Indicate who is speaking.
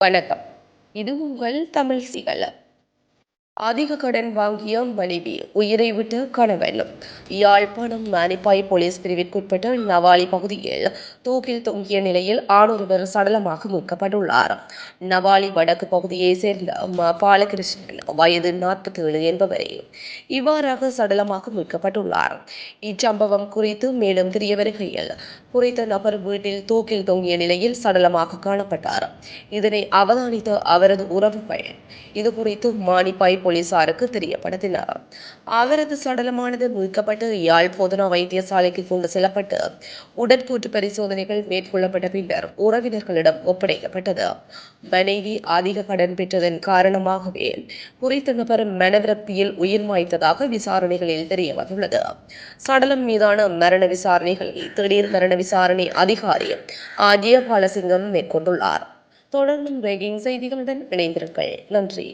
Speaker 1: வணக்கம். இது உங்கள் தமிழ் சிகல அதிக கடன் வாங்கிய மனைவி உயிரை விட்டு கணவன். யாழ்ப்பாணம் மானிப்பாய் போலீஸ் பிரிவிற்குட்பட்ட நவாலி பகுதியில் தூக்கில் தொங்கிய நிலையில் ஆணொருவர் சடலமாக மீட்கப்பட்டுள்ளார். நவாலி வடக்கு பகுதியைச் சேர்ந்த பாலகிருஷ்ணன் வயது நாற்பத்தி ஏழு என்பவரே. இவ்வாறாக சடலமாக மீட்கப்பட்டுள்ளார். இச்சம்பவம் குறித்து மேலும் தெரிய வருகையில் குறித்த நபர் வீட்டில் தூக்கில் தொங்கிய நிலையில் சடலமாக காணப்பட்டார். இதனை அவதானித்த அவரது உறவுகள் இது குறித்து மானிப்பாய் போலீசாருக்கு தெரியப்படுத்தினார். அவரது சடலமானது மீட்கப்பட்டு யாழ் போதனா வைத்தியசாலைக்கு கொண்டு செல்லப்பட்டு உடற்கூற்று பரிசோதனைகள் மேற்கொள்ளப்பட்ட பின்னர் உறவினர்களிடம் ஒப்படைக்கப்பட்டது. மனைவி அதிக கடன் பெற்றதன் காரணமாகவே குறித்த நபர் மனவிரப்பியில் உயிர் வாய்த்ததாக விசாரணைகளில் தெரிய வந்துள்ளது சடலம் மீதான மரண விசாரணைகளை திடீர் மரண விசாரணை அதிகாரி ஆஜிய பாலசிங்கம் மேற்கொண்டுள்ளார். தொடர்ந்தும் பிரேக்கிங் செய்திகளுடன் இணைந்திருங்கள். நன்றி.